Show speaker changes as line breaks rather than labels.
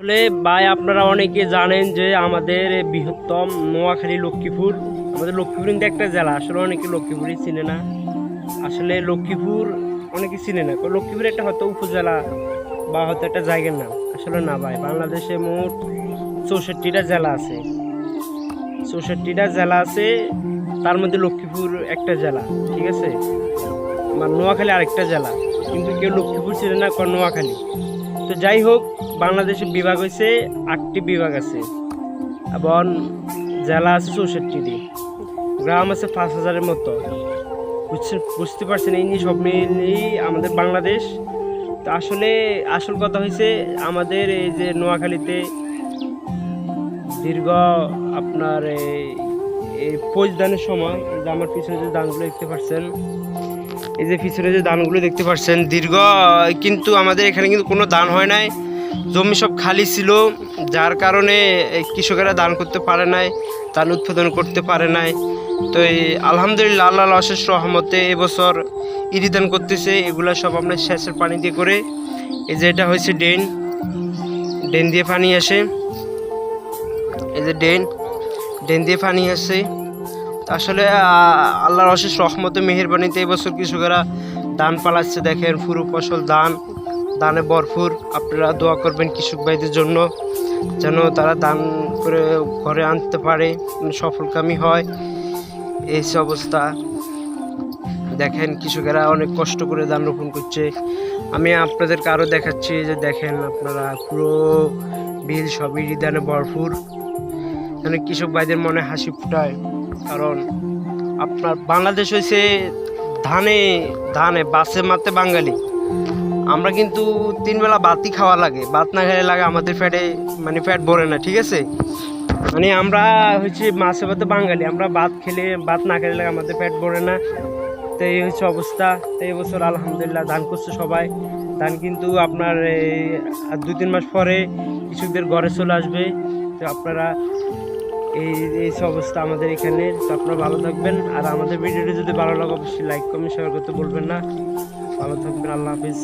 আসলে ভাই, আপনারা অনেকে জানেন যে আমাদের বৃহত্তম নোয়াখালী লক্ষ্মীপুর। আমাদের লক্ষ্মীপুর কিন্তু একটা জেলা, আসলে অনেকে লক্ষ্মীপুরই চিনে না। আসলে লক্ষ্মীপুর অনেকে চিনে না লক্ষ্মীপুর একটা হয়তো উপজেলা বা হয়তো একটা জায়গার নাম। আসলে না ভাই, বাংলাদেশে মোট চৌষট্টিটা জেলা আছে। চৌষট্টিটা জেলা আছে, তার মধ্যে লক্ষ্মীপুর একটা জেলা, ঠিক আছে? আমার নোয়াখালী আরেকটা জেলা, কিন্তু কেউ লক্ষ্মীপুর চিনে না নোয়াখালী। তো যাই হোক বাংলাদেশে বিভাগ হয়েছে আটটি বিভাগ আছে। এবং জেলা আছে চৌষট্টিটি। গ্রাম আছে পাঁচ হাজারের মতো। বুঝছেন বুঝতে পারছেন, এই নিয়ে সব মিলিয়েই আমাদের বাংলাদেশ। তো আসলে আসল কথা হয়েছে আমাদের এই যে নোয়াখালীতে দীর্ঘ আপনার এই- এই দানের সময় এই যে আমার পিছনে যে দানগুলো দেখতে পাচ্ছেন এই যে পিছনে যে দানগুলো দেখতে পাচ্ছেন দীর্ঘ, কিন্তু আমাদের এখানে কিন্তু কোনো দান হয় নাই। জমি সব খালি ছিল, যার কারণে কৃষকেরা দান করতে পারে নাই, ধান উৎপাদন করতে পারে নাই। তো এই আলহামদুলিল্লাহ আল্লাহ অশেষ রহমতে এবছর ইরি দান করতেছে, এগুলো সব আপনার সেচের পানি দিয়ে করে, এই যে এটা হয়েছে ড্রেন। ড্রেন দিয়ে পানি আসে। এই যে ড্রেন ড্রেন দিয়ে পানি আসে। আসলে আল্লাহর অশেষ রহমতে, মেহেরবানিতে এবছর কৃষকেরা ধান পালাচ্ছে, দেখেন পুরো ফসল, ধান। ধানে ভরপুর। আপনারা দোয়া করবেন কৃষক ভাইদের জন্য, যেন তারা ধান করে ঘরে আনতে পারে সফলকামী হয়। এই অবস্থা। দেখেন কৃষকেরা অনেক কষ্ট করে ধান রোপণ করছে। আমি আপনাদেরকে আরও দেখাচ্ছি যে দেখেন আপনারা পুরো বিল সবই ধানে ভরপুর। যেন কৃষক ভাইদের মনে হাসি ফুটায়। কারণ আপনার বাংলাদেশ হয়েছে ধানে ধানে বাসে মাতে বাঙালি। আমরা কিন্তু তিনবেলা বাতি খাওয়া লাগে। ভাত না খেলে লাগে আমাদের ফ্যাটে মানে ফ্যাট ভরে না, ঠিক আছে? মানে আমরা হচ্ছে মাছে ভাতে বাঙালি, আমরা ভাত খেলে ভাত না খেলে লাগে আমাদের পেট ভরে না। তো এই হচ্ছে অবস্থা। তো এই বছর আলহামদুলিল্লাহ ধান করছে সবাই। ধান কিন্তু আপনার আর দুই তিন মাস পরে কৃষকদের ঘরে চলে আসবে। তো আপনারা এই এই অবস্থা আমাদের এখানে। তো আপনারা ভালো থাকবেন। আর আমাদের ভিডিওটি যদি ভালো লাগে, অবশ্যই লাইক কমেন্ট শেয়ার করতে বলবেন না। ভালো থাকবেন, আল্লাহ হাফিজ।